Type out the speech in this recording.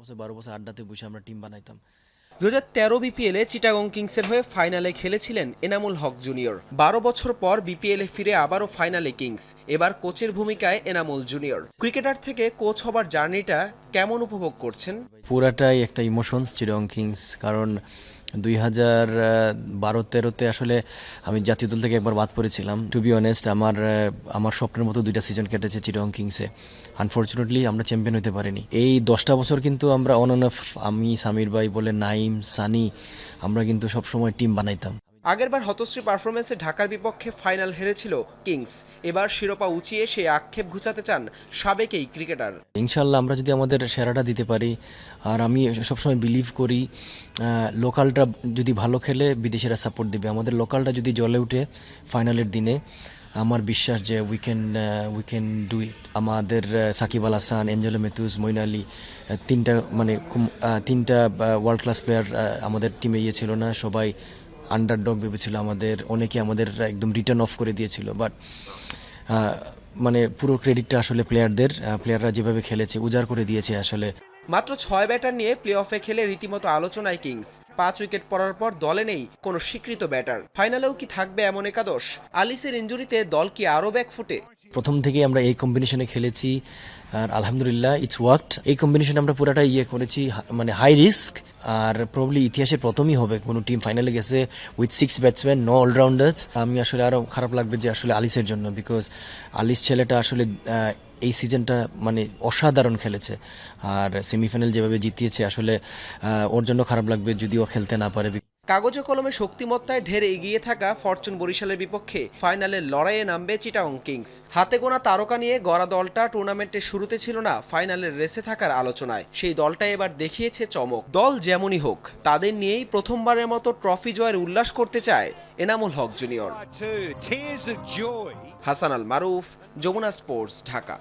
বছর বারো বছর আড্ডাতে বসে আমরা টিম বানাইতাম। দু হাজার তেরো বিপিএলে চিটাগং কিংসের হয়ে ফাইনালে খেলেছিলেন এনামুল হক জুনিয়র। বারো বছর পর বিপিএলে ফিরে আবারও ফাইনালে কিংস। এবার কোচের ভূমিকায় এনামুল জুনিয়র। ক্রিকেটার থেকে কোচ হবার জার্নিটা কেমন উপভোগ করছেন? পুরাটাই একটা ইমোশনস চিরং কিংস কারণ দুই হাজার বারো তেরোতে আসলে আমি জাতীয় দল থেকে একবার বাদ পড়েছিলাম। টু বি অনেস্ট আমার আমার স্বপ্নের মতো দুইটা সিজন কেটেছে চিরং কিংসে আনফর্চুনেটলি আমরা চ্যাম্পিয়ন হতে পারিনি। এই দশটা বছর কিন্তু আমরা অন অন আমি, সামির ভাই বলে নাইম, সানি, আমরা কিন্তু সবসময় টিম বানাইতাম। আগেরবার হতশ্রী পারফরমেন্সে ঢাকার বিপক্ষে ফাইনাল হেরেছিল কিংস। এবার শিরোপা উঁচিয়ে সেই আক্ষেপ ঘুচাতে চান সাবেক এই ক্রিকেটার। ইনশাল্লাহ আমরা যদি আমাদের সেরাটা দিতে পারি, আর আমি সবসময় বিলিভ করি লোকালটা যদি ভালো খেলে বিদেশিরা সাপোর্ট দিবে। আমাদের লোকালটা যদি জলে উঠে ফাইনালের দিনে, আমার বিশ্বাস যে we can we can do it আমাদের সাকিব আল হাসান, এঞ্জেলো মেথুস মইন তিনটা মানে তিনটা ওয়ার্ল্ড ক্লাস প্লেয়ার আমাদের টিমে ইয়ে ছিল না। সবাই আন্ডারডগ ভেবেছিল আমাদের, অনেকে আমাদের একদম রিটার্ন অফ করে দিয়েছিল। বাট মানে পুরো ক্রেডিটটা আসলে প্লেয়ারদের প্লেয়াররা যেভাবে খেলেছে, উজাড় করে দিয়েছে আসলে। মাত্র ছয় ব্যাটার নিয়ে প্লে অফে খেলে রীতিমতো আলোচনায় কিংস পাঁচ উইকেট পড়ার পর দলে নেই কোনো স্বীকৃত ব্যাটার ফাইনালেও কি থাকবে এমন একাদশ? আলিসের ইঞ্জুরিতে দল কি আরও ব্যাক ফুটে প্রথম থেকেই আমরা এই কম্বিনেশনে খেলেছি, আর আলহামদুলিল্লাহ ইটস ওয়ার্কড এই কম্বিনেশনে আমরা পুরাটা ইয়ে করেছি মানে হাই রিস্ক আর প্রবলি ইতিহাসের প্রথমই হবে কোনো টিম ফাইনালে গেছে with six batsman no allrounders আমি আসলে আরও খারাপ লাগবে যে আসলে আলিসের জন্য বিকজ আলিস ছেলেটা আসলে এই সিজনটা মানে অসাধারণ খেলেছে। আর সেমিফাইনাল যেভাবে জিতিয়েছে, আসলে ওর জন্য খারাপ লাগবে যদি ও খেলতে না পারে কাগজে কলমে শক্তিমত্তায় ঢের এগিয়ে থাকা ফরচুন বরিশালের বিপক্ষে ফাইনালের লড়াইয়ে নামবে চিটাগং কিংস। হাতে গোনা তারকা নিয়ে গড়া দলটা টুর্নামেন্টের শুরুতে ছিল না ফাইনালের রেসে থাকার আলোচনায়। সেই দলটা এবার দেখিয়েছে চমক। দল যেমনই হোক তাদের নিয়েই প্রথমবারের মতো ট্রফি জয়ের উল্লাস করতে চায় এনামুল হক জুনিয়র. হাসান আল মারুফ যমুনা স্পোর্টস ঢাকা।